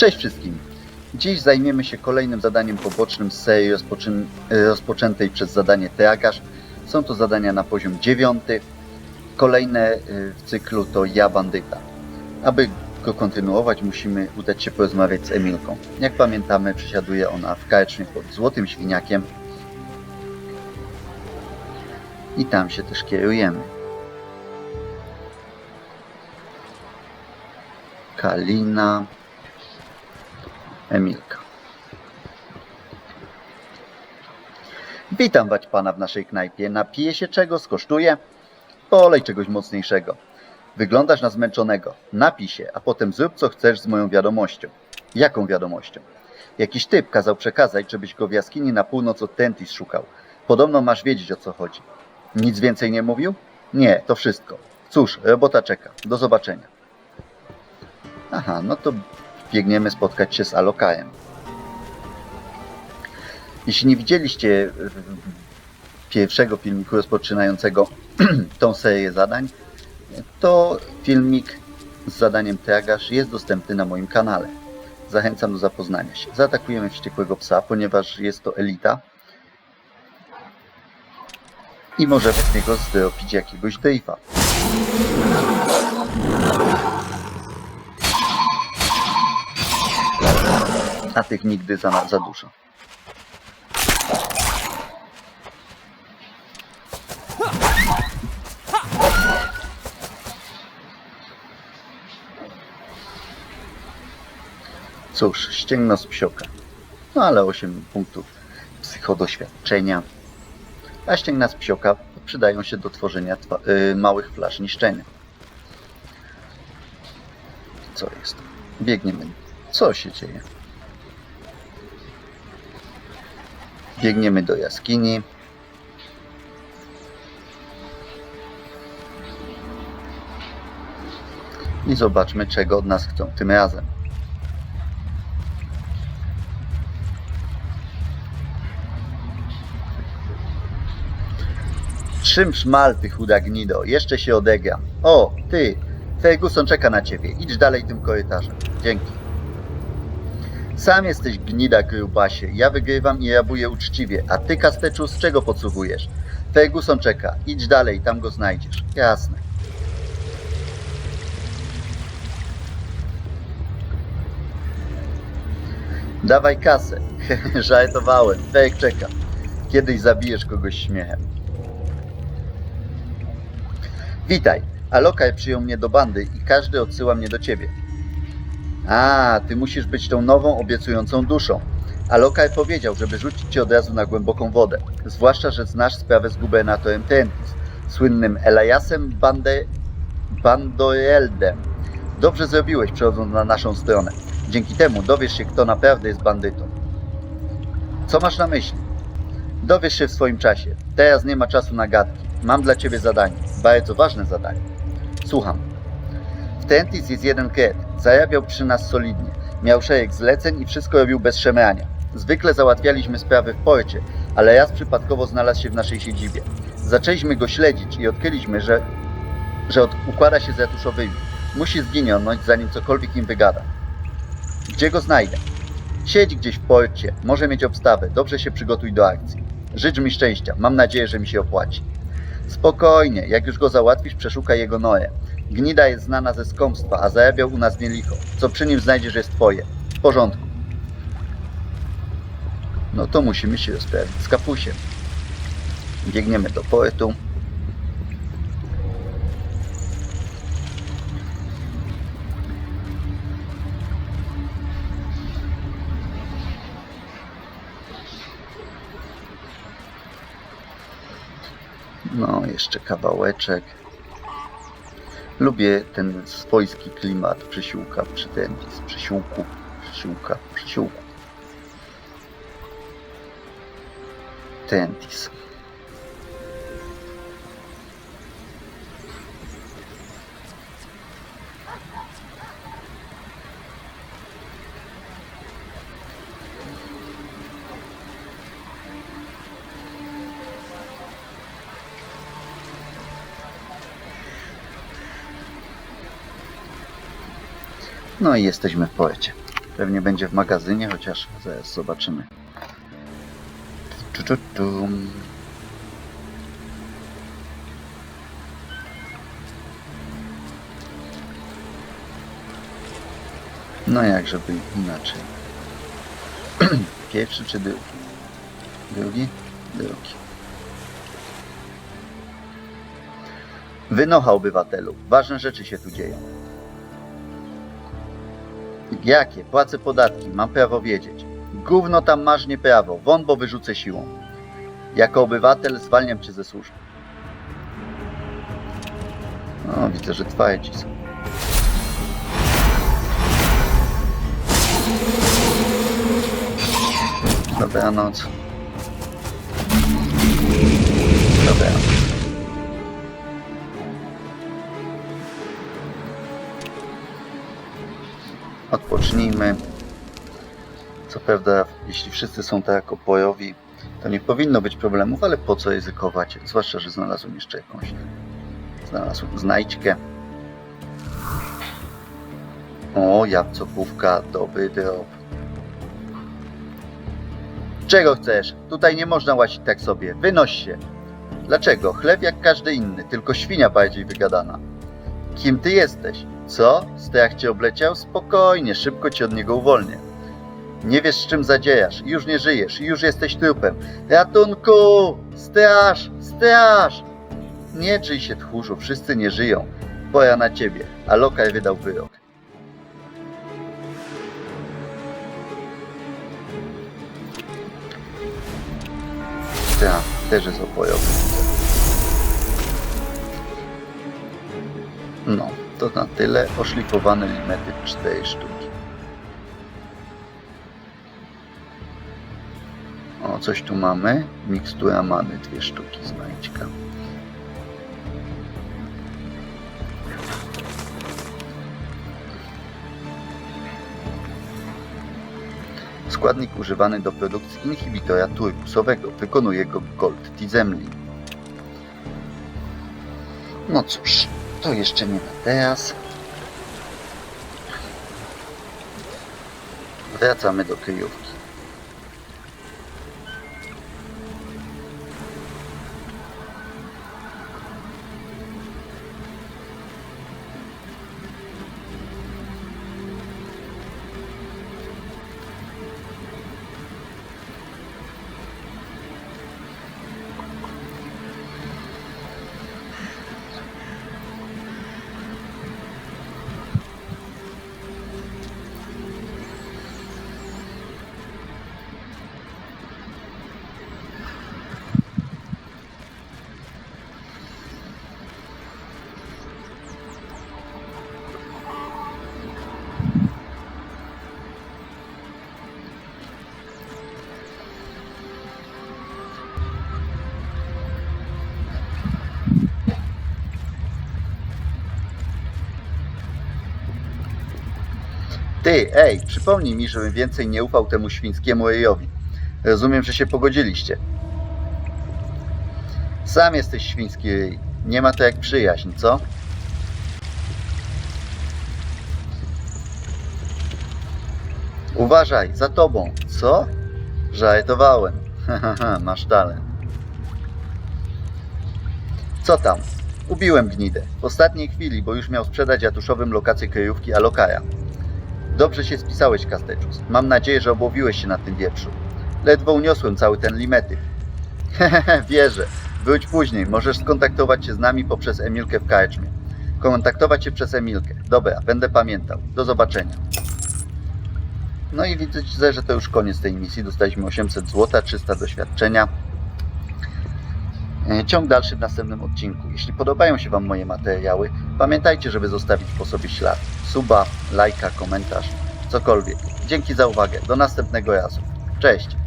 Cześć wszystkim! Dziś zajmiemy się kolejnym zadaniem pobocznym z serii rozpoczyn- rozpoczętej przez zadanie Teagasz. Są to zadania na poziom 9. Kolejne y, w cyklu to Ja Bandyta. Aby go kontynuować, musimy udać się porozmawiać z Emilką. Jak pamiętamy, przesiaduje ona w karczmie pod Złotym Świniakiem. I tam się też kierujemy. Kalina, Emilka. Witam wać pana w naszej knajpie. Napije się czego? Skosztuje? Polej czegoś mocniejszego. Wyglądasz na zmęczonego. Napij się, a potem zrób co chcesz z moją wiadomością. Jaką wiadomością? Jakiś typ kazał przekazać, żebyś go w jaskini na północ od Tentis szukał. Podobno masz wiedzieć o co chodzi. Nic więcej nie mówił? Nie, to wszystko. Cóż, robota czeka. Do zobaczenia. Aha, no to biegniemy spotkać się z Alokajem. Jeśli nie widzieliście e, pierwszego filmiku rozpoczynającego tą serię zadań, to filmik z zadaniem Teagasz jest dostępny na moim kanale. Zachęcam do zapoznania się. Zaatakujemy wściekłego psa, ponieważ jest to elita i możemy z niego zdropić jakiegoś Dave'a. A tych nigdy za, za dużo. Cóż, ścięgno z psioka. No ale 8 punktów psychodoświadczenia. A ścięgna z psioka przydają się do tworzenia y, małych flasz niszczenia. Co jest? Biegniemy. Co się dzieje? Biegniemy do jaskini. I zobaczmy, czego od nas chcą tym razem. Trzym szmal, ty chuda gnido, jeszcze się odegra. O, ty, Ferguson czeka na ciebie. Idź dalej tym korytarzem. Dzięki. Sam jesteś gnida grubasie. Ja wygrywam i rabuję uczciwie. A ty, Kasteczu, z czego podsłuchujesz? Ferguson czeka. Idź dalej, tam go znajdziesz. Jasne. Dawaj kasę. Żartowałem. Ferg czeka. Kiedyś zabijesz kogoś śmiechem. Witaj. Alokaj przyjął mnie do bandy i każdy odsyła mnie do ciebie. A, ty musisz być tą nową, obiecującą duszą. A Lokaj powiedział, żeby rzucić cię od razu na głęboką wodę. Zwłaszcza, że znasz sprawę z gubernatorem Tentis, słynnym Eliasem Bande... Bandoeldem. Dobrze zrobiłeś, przechodząc na naszą stronę. Dzięki temu dowiesz się, kto naprawdę jest bandytą. Co masz na myśli? Dowiesz się w swoim czasie. Teraz nie ma czasu na gadki. Mam dla ciebie zadanie. Bardzo ważne zadanie. Słucham. W Tentis jest jeden kret. Zarabiał przy nas solidnie. Miał szereg zleceń i wszystko robił bez szemrania. Zwykle załatwialiśmy sprawy w porcie, ale raz przypadkowo znalazł się w naszej siedzibie. Zaczęliśmy go śledzić i odkryliśmy, że, że od, układa się z ratuszowymi. Musi zginąć, zanim cokolwiek im wygada. Gdzie go znajdę? Siedź gdzieś w porcie, może mieć obstawę, dobrze się przygotuj do akcji. Życz mi szczęścia, mam nadzieję, że mi się opłaci. Spokojnie, jak już go załatwisz, przeszukaj jego noję. Gnida jest znana ze skąpstwa, a zarabiał u nas nie licho. Co przy nim znajdziesz jest twoje. W porządku. No to musimy się rozprawić z kapusiem. Biegniemy do portu. No, jeszcze kawałeczek. Lubię ten swojski klimat przysiłka przy tym, z przysiłku, przysiłka, przysiłku. Tentis. No i jesteśmy w porcie. Pewnie będzie w magazynie, chociaż zaraz zobaczymy. Tu. No jak żeby inaczej. Pierwszy czy drugi? Drugi? Drugi. Wynocha obywatelu. Ważne rzeczy się tu dzieją. Jakie? Płacę podatki. Mam prawo wiedzieć. Gówno tam masz nie prawo. Won, bo wyrzucę siłą. Jako obywatel zwalniam cię ze służby. O, widzę, że twardzi są. Dobranoc. Dobranoc. Odpocznijmy. Co prawda, jeśli wszyscy są tak opojowi, to nie powinno być problemów, ale po co ryzykować? Zwłaszcza, że znalazłem jeszcze jakąś. Znalazłem znajdźkę. O, jabłcokówka, dobry drop. Czego chcesz? Tutaj nie można łazić tak sobie. Wynoś się. Dlaczego? Chleb jak każdy inny, tylko świnia bardziej wygadana. Kim ty jesteś? Co? Strach cię obleciał? Spokojnie, szybko cię od niego uwolnię. Nie wiesz, z czym zadziejasz, już nie żyjesz, już jesteś trupem. Ratunku! Straż! Straż! Nie drzyj się, tchórzu, wszyscy nie żyją. Pora na ciebie, a lokaj wydał wyrok. Tak, też jest opojowy. No, to na tyle. Oszlifowane limety 4 sztuki. O, coś tu mamy. Mikstura many, dwie sztuki znajdźka. Składnik używany do produkcji inhibitora turbusowego. Wykonuje go Gold Tizemli. No cóż, to jeszcze nie na teraz. Wracamy do kryjówki. Ty, ej, przypomnij mi, żebym więcej nie ufał temu świńskiemu Ejowi. Rozumiem, że się pogodziliście. Sam jesteś świński ryj. Nie ma to jak przyjaźń, co? Uważaj, za tobą. Co? Żartowałem. Masz talent. Co tam? Ubiłem gnidę. W ostatniej chwili, bo już miał sprzedać jatuszowym lokację kryjówki Alokaja. Dobrze się spisałeś, Kasteczus. Mam nadzieję, że obłowiłeś się na tym wieprzu. Ledwo uniosłem cały ten limetyw. Hehehe, wierzę. Wróć później. Możesz skontaktować się z nami poprzez Emilkę w karczmie. Kontaktować się przez Emilkę. Dobra, będę pamiętał. Do zobaczenia. No i widzę, że to już koniec tej misji. Dostaliśmy 800 zł, 300 doświadczenia. E, Ciąg dalszy w następnym odcinku. Jeśli podobają się Wam moje materiały, pamiętajcie, żeby zostawić po sobie ślad. Suba, lajka, komentarz, cokolwiek. Dzięki za uwagę. Do następnego razu. Cześć!